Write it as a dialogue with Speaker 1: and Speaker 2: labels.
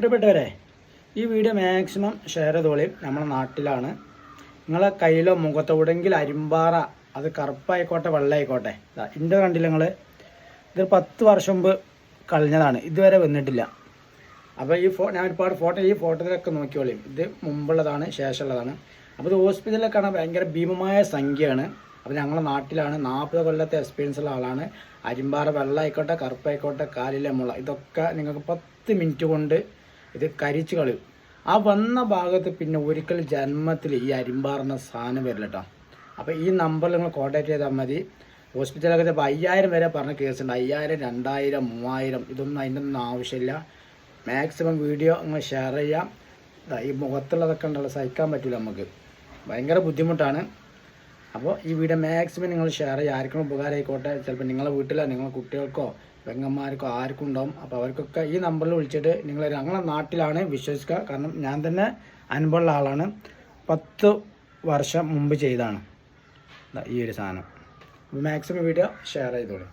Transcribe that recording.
Speaker 1: പ്രിയപ്പെട്ടവരെ ഈ video maximum share ചെയ്തോളി. നമ്മുടെ നാട്ടിലാണ്. നിങ്ങളെ കയ്യിലോ മുഖത്തോ എവിടെയെങ്കിലും അരിമ്പാറ അത് കറുപ്പായിക്കോട്ടെ വെള്ളമായിക്കോട്ടെ ഇന്റെ കണ്ടില്ല നിങ്ങൾ ഇത് പത്ത് വർഷം മുമ്പ് കളഞ്ഞതാണ്. ഇതുവരെ വന്നിട്ടില്ല. അപ്പോൾ ഈ ഫോ ഞാൻ ഒരുപാട് ഫോട്ടോ ഈ ഫോട്ടോയിലൊക്കെ നോക്കിയോളിയും ഇത് മുമ്പുള്ളതാണ് ശേഷമുള്ളതാണ്. അപ്പോൾ ഇത് ഹോസ്പിറ്റലിലൊക്കെ ഭയങ്കര ഭീമമായ സംഖ്യയാണ്. അപ്പോൾ ഞങ്ങളുടെ നാട്ടിലാണ് നാൽപ്പത് കൊല്ലത്തെ എക്സ്പീരിയൻസ് ഉള്ള ആളാണ്. അരിമ്പാറ വെള്ളമായിക്കോട്ടെ കറുപ്പായിക്കോട്ടെ കാലിലെ മുള. ഇതൊക്കെ നിങ്ങൾക്ക് പത്ത് മിനിറ്റ് കൊണ്ട് ഇത് കരിച്ചു കളയും ആ വന്ന ഭാഗത്ത് പിന്നെ ഒരിക്കൽ ജന്മത്തിൽ ഈ അരിമ്പാറുന്ന സാധനം വരില്ല കേട്ടോ അപ്പോൾ ഈ നമ്പർ നിങ്ങൾ കോൺടാക്ട് ചെയ്താൽ മതി. ഹോസ്പിറ്റലൊക്കെ ചിലപ്പോൾ അയ്യായിരം വരെ പറഞ്ഞ കേസുണ്ട് അയ്യായിരം രണ്ടായിരം മൂവായിരം ഇതൊന്നും അതിന്റെ ഒന്നും ആവശ്യമില്ല. മാക്സിമം വീഡിയോ നിങ്ങൾ ഷെയർ ചെയ്യാം. ഈ മുഖത്തുള്ളതൊക്കെ ഉണ്ടല്ലോ സഹിക്കാൻ പറ്റില്ല നമുക്ക്. ഭയങ്കര ബുദ്ധിമുട്ടാണ്. അപ്പോൾ ഈ വീഡിയോ മാക്സിമം നിങ്ങൾ ഷെയർ ചെയ്യുക. ആർക്കും ഉപകാരമായിക്കോട്ടെ. ചിലപ്പോൾ നിങ്ങളെ വീട്ടിലോ നിങ്ങളെ കുട്ടികൾക്കോ പെങ്ങന്മാർക്കോ ആർക്കും ഉണ്ടാവും. അപ്പോൾ അവർക്കൊക്കെ ഈ നമ്പറിൽ വിളിച്ചിട്ട് നിങ്ങൾ ഞങ്ങളെ നാട്ടിലാണ് വിശ്വസിക്കുക. കാരണം ഞാൻ തന്നെ അനുഭവമുള്ള ആളാണ്. പത്ത് വർഷം മുമ്പ് ചെയ്താണ് ഈ ഒരു സാധനം. മാക്സിമം വീഡിയോ ഷെയർ ചെയ്തോളൂ.